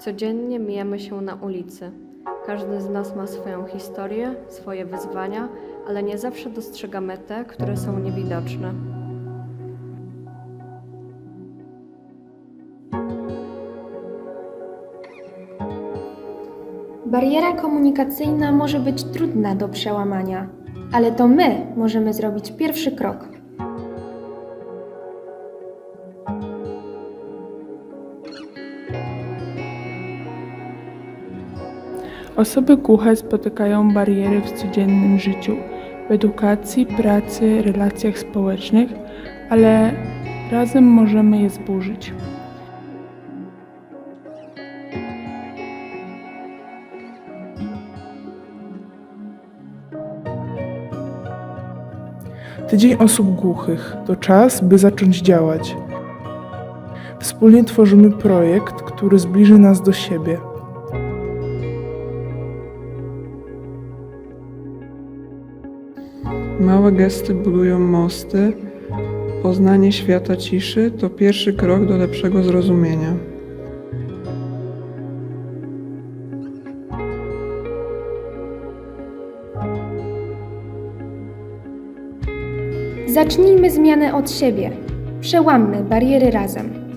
Codziennie mijamy się na ulicy. Każdy z nas ma swoją historię, swoje wyzwania, ale nie zawsze dostrzegamy te, które są niewidoczne. Bariera komunikacyjna może być trudna do przełamania, ale to my możemy zrobić pierwszy krok. Osoby głuche spotykają bariery w codziennym życiu, w edukacji, pracy, relacjach społecznych, ale razem możemy je zburzyć. Tydzień osób głuchych to czas, by zacząć działać. Wspólnie tworzymy projekt, który zbliży nas do siebie. Małe gesty budują mosty. Poznanie świata ciszy to pierwszy krok do lepszego zrozumienia. Zacznijmy zmianę od siebie. Przełammy bariery razem.